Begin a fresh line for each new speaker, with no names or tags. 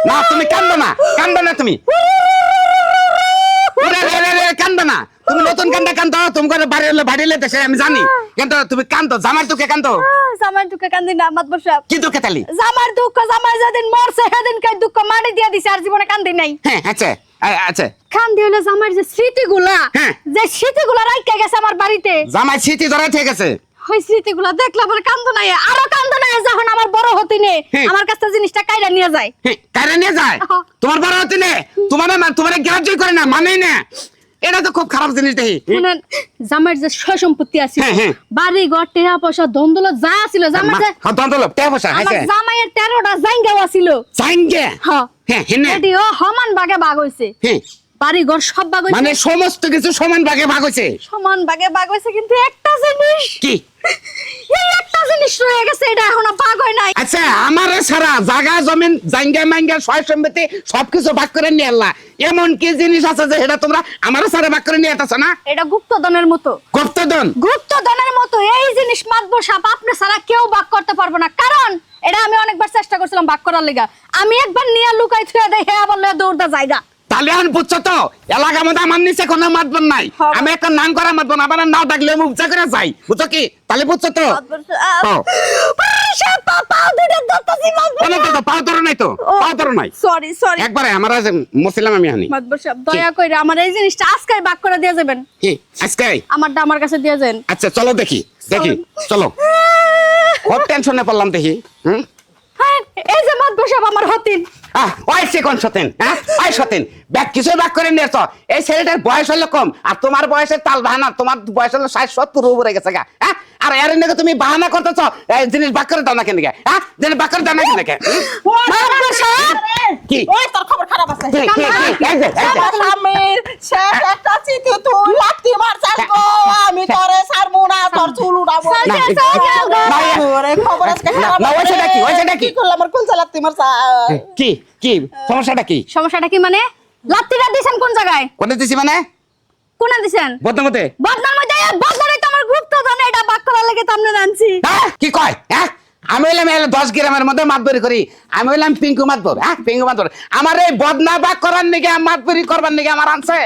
না, তুমি কান্দো না কান্দো না তুমি কান্দো না তুমি নতুন কান্দা কান্দো তুমি করে বাড়ি আমি জানি কিন্তু তুমি কান্দো জামার কান্দো
জামার কান্দি না মাত
কি দুঃখে তালি
জামার দুঃখ জামাই যেদিন মরছে সেদিন দুঃখ মাটি দিয়া দিছে আর জীবনে কান্দি নাই
হ্যাঁ আচ্ছা আচ্ছা
কান্দি হলো জামার যে স্মৃতিগুলা। যে স্মৃতিগুলা রাইখা গেছে আমার বাড়িতে
জামাই স্মৃতি ধরা ঠিক আছে
ওই স্মৃতিগুলা দেখলে পরে কান্দ নাই আরও যখন আমার বড় হতি নে। আমার কাছে জিনিসটা কাইরা নিয়ে যায়।
কারে নিয়ে যায়। তোমার বড় হতে নে? তোমার না তোমার করে না মানে না। এটা তো খুব খারাপ জিনিস দেখি।
শুনেন জামার যে সয় সম্পত্তি আছে। বাড়ি ঘর টেহা পয়সা দন্দল যা ছিল জামার যে
হ্যাঁ কে বসা
আমার
হাসে
জামাইয়ের তেরোটা জাইঙ্গাও আছিল।
সাইঙ্গে
হ্যাঁ
হ্যাঁ
এটিও সমান ভাগে ভাগ হইছে।
হ্যাঁ
বাড়ি ঘর সব ভাগ হইছে।
মানে সমস্ত কিছু সমান ভাগে ভাগ হয়েছে
সমান ভাগে ভাগ হইছে কিন্তু একটা জিনিস
কি?
একটা জিনিস রয়ে গেছে এটা এখনও ভাগ হয় নাই।
আচ্ছা আমার সারা জায়গা জমিন জাঙ্গা মাঙ্গা সয় সম্পত্তি সবকিছু ভাগ করে নিয়ে আল্লাহ। এমন কি জিনিস আছে যে এটা তোমরা আমার সারা ভাগ করে নিয়ে আসছো না?
এটা গুপ্তধনের মতো।
গুপ্তধন?
গুপ্তধনের মতো এই জিনিস মাতবো সাপ আপনি কেউ ভাগ করতে পারবে না। কারণ এটা আমি অনেকবার চেষ্টা করছিলাম ভাগ করার লেগা। আমি একবার নিয়ে লুকাই থুয়ে দেয় হ্যাঁ বললে দৌড়দা জায়গা।
তাহলে এখন বুঝছ তো? এলাকার মধ্যে আমার নিচে কোনো মাতবন নাই। আমি একটা নাম করা মাতবন আমার নাও ডাকলে আমি উপচা করে যাই বুঝছ কি? তাহলে বুঝছ তো? আমার
কাছে দিয়ে যান।
আচ্ছা চলো দেখি দেখি চলো। খুব টেনশনে পড়লাম দেখি
এই যে সাহেব আমার হতিন
ওই সে সতেন হ্যাঁ? ওই সতেন ব্যাগ কিছু ব্যাগ করে নিয়েছ? এই ছেলেটার বয়স হলো কম আর তোমার বয়সের তাল বাহানা তোমার বয়স হলো ষাট সত্তর উপরে গেছে গা হ্যাঁ? আর এর নাকি তুমি বাহানা করতেছ এই জিনিস বাক করে দাও না কেন হ্যাঁ? জিনিস বাক করে দাও না কেন কি
ওই তোর খবর খারাপ আছে
কি, কি, কি? এই যে, এই যে।
আমার স্বামীর শেষ একটা চিঠি তুই লাত্তি মারছাল গো আমি তোরে ছাড়বো না তোর চুল উড়াবো
স্যার,
না,
স্যার, স্যার, স্যার, গো।
না, এ-
ওরে খবর আজকে
না,
খারাপ
না, ওই
আছে
সেটা কি, কি?
কি করলাম আমার কুলচা লাত্তি মারছা
কি কি সমস্যাটা কি?
সমস্যাটা কি মানে? লাত্তিটা দিছেন কোন জায়গায়?
কোনে দিছি মানে?
কোনা দিছেন?
বদমতে
বদনার মধ্যে এই তো আমার গুপ্তধন এটা করার লেগে তো
কি কয় হ্যাঁ? আমি হইলাম দশ গ্রামের মধ্যে মাতবরি করি। আমি হইলাম পিঙ্কু মাতবর হ্যাঁ? পিঙ্কু মাতবর। আমার এই বদনা বাগ করার নিগে মাতবরি করবার নিগে আমার আনছে।